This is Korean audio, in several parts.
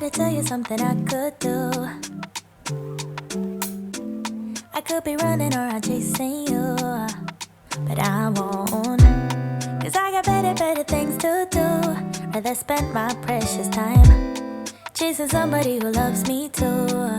gotta tell you something I could do. I could be running around chasing you, but I won't. Cause I got better, better things to do. Rather spend my precious time chasing somebody who loves me too.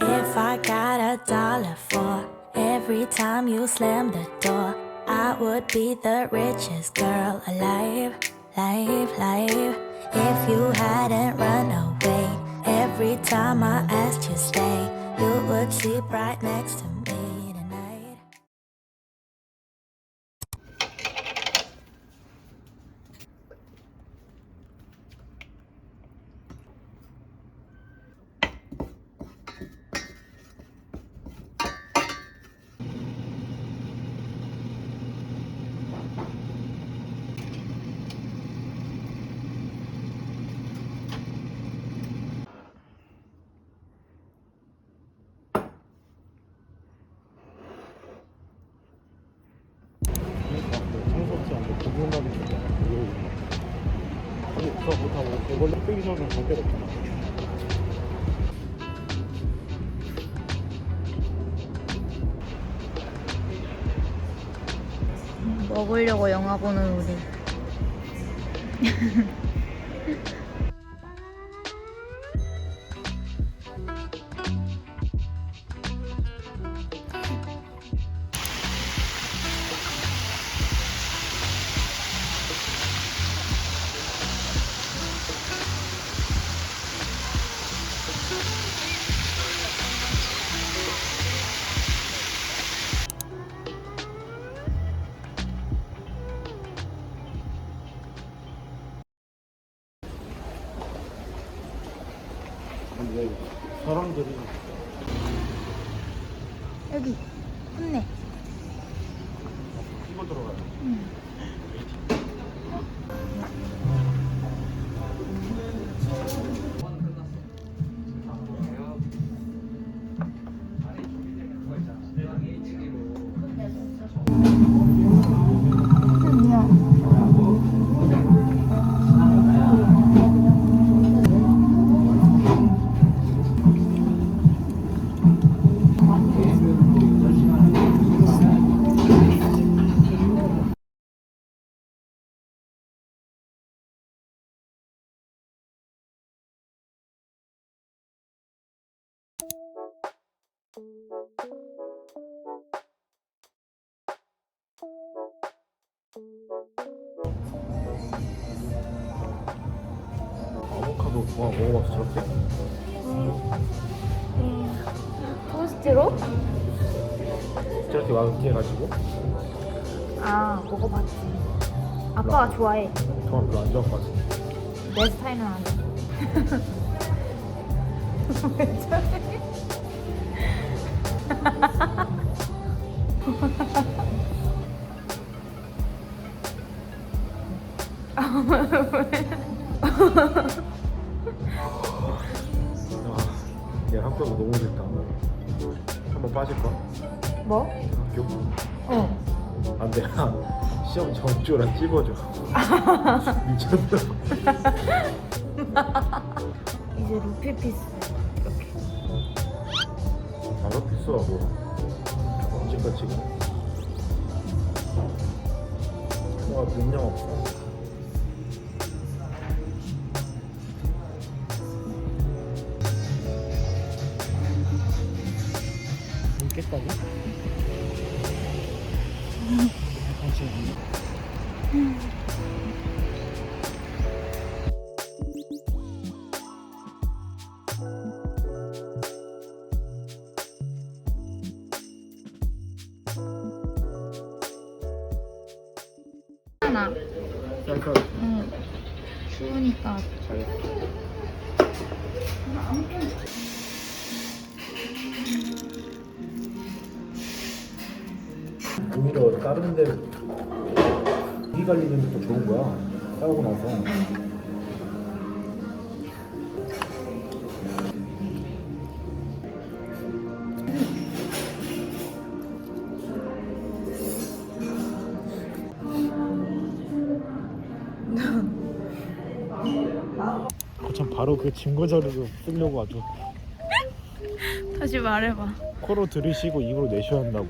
If I got a dollar for every time you slam the door, I would be the richest girl alive, life, life. If you hadn't run away every time I asked you stay, you would sleep right next to me 그걸로 빼기 전에 관계가 없잖아. 먹으려고 영화 보는 우리. 이 아보카도 좋아 먹어봤어 저렇게? 토스트로? 저렇게 와게 해가지고 아 먹어봤지. 아빠가 좋아해. 정말 별로 안 좋아할 것 같아. 내 스타일은 아니야. 아, 빠질까? 뭐? 학교? 어. 안 돼. 시험 전주랑 찝어줘. 미쳤나? 이제 루피 피스 이렇게. 바로 필수하고 언제까지 통화 능력 없어. 깨까지? 하나. 오히려 다른 데위 관리는 더 좋은 거야. 싸우고 나서. 바로 그 증거 자료로 쓰려고 아주 다시 말해봐. 코로 들으시고 입으로 내셔야 한다고.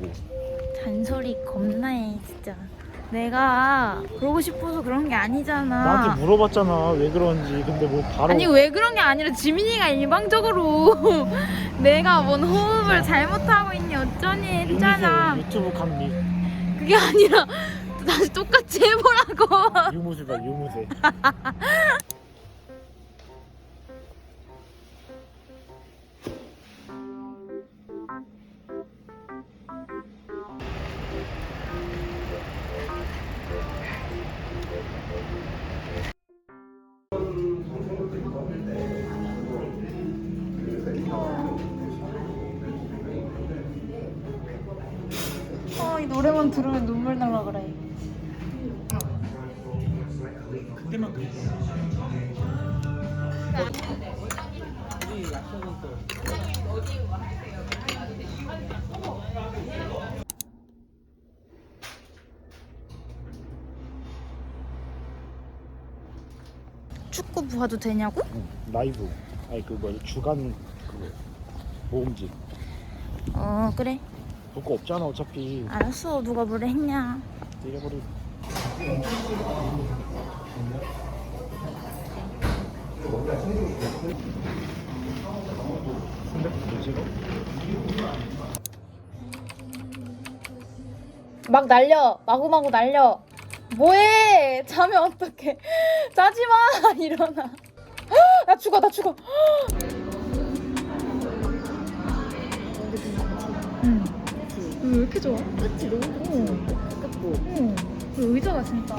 잔소리 겁나해 진짜. 내가 그러고 싶어서 그런 게 아니잖아. 나한테 물어봤잖아 왜 그런지. 근데 뭐 바로 아니 왜 그런 게 아니라 지민이가 일방적으로 내가 뭔 호흡을 잘못하고 있니 어쩌니 했잖아. 유무새 유튜브 강리 그게 아니라 다시 똑같이 해보라고. 유무새다 유무새. 노래만 들으면 눈물 날라 그래. 그때만. 축구 봐도 되냐고? 응, 라이브. 아니 그 뭐야 주간 그거 모음집. 어 그래. 볼거 없잖아 어차피. 알았어 누가 뭐래 했냐. 뭐지? 막 날려 마구마구 날려. 뭐해? 자면 어떡해? 자지 마 일어나. 나 죽어 나 죽어. 왜 이렇게 좋아? 그치 너무 응. 가깝고 응. 그 의자가 진짜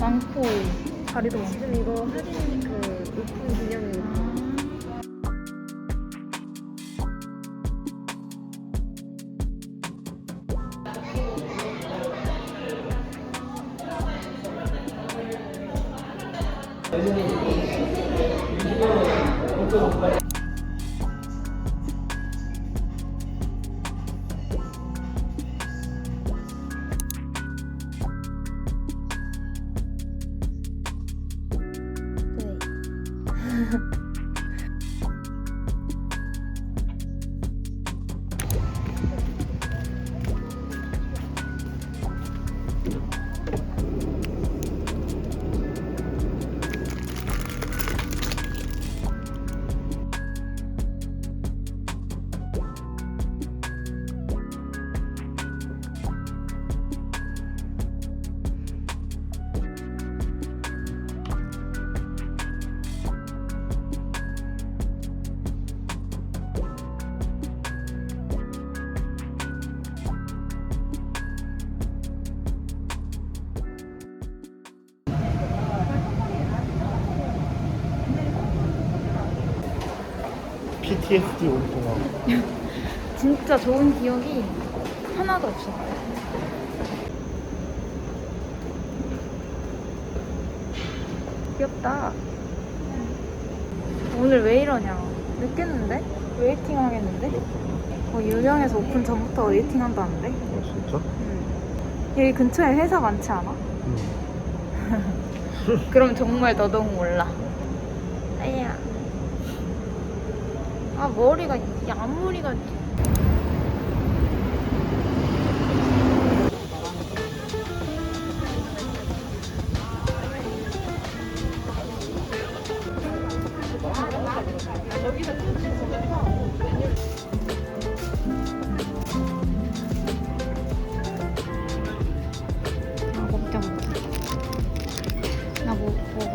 많고 자리도 많고. 지금 이거 할인 그 오픈 기념 PTSD 오랫동안. 진짜 좋은 기억이 하나도 없어. 귀엽다. 오늘 왜 이러냐? 늦겠는데? 웨이팅 하겠는데? 어, 유령에서 오픈 전부터 웨이팅 한다는데? 아 진짜? 여기 근처에 회사 많지 않아? 응. 그럼 정말 더더욱 몰라. 아야. 아 머리가 이 앞머리가 아 먹자. 나뭐 먹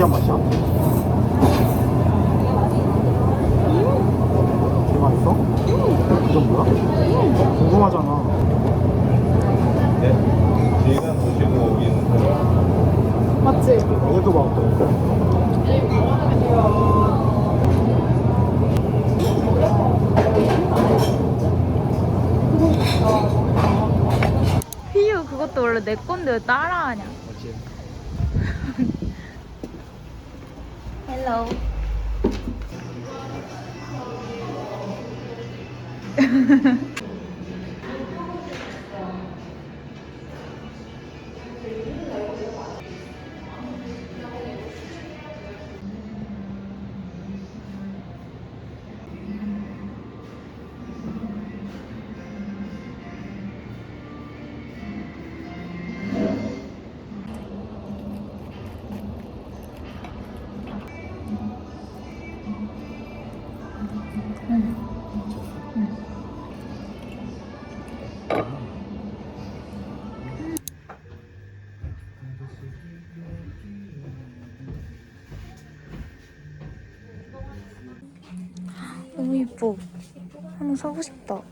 신기한 맛이야? 개 맛있어? 그 정도야? 궁금하잖아. 맞지? 얘도 맛없다. 그것도 원래 내 건데 왜 따라하냐? 어 너무 예뻐. 하나 사고 싶다.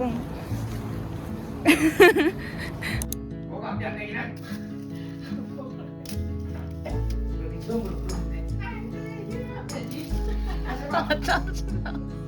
나봉. 아, 짜증나.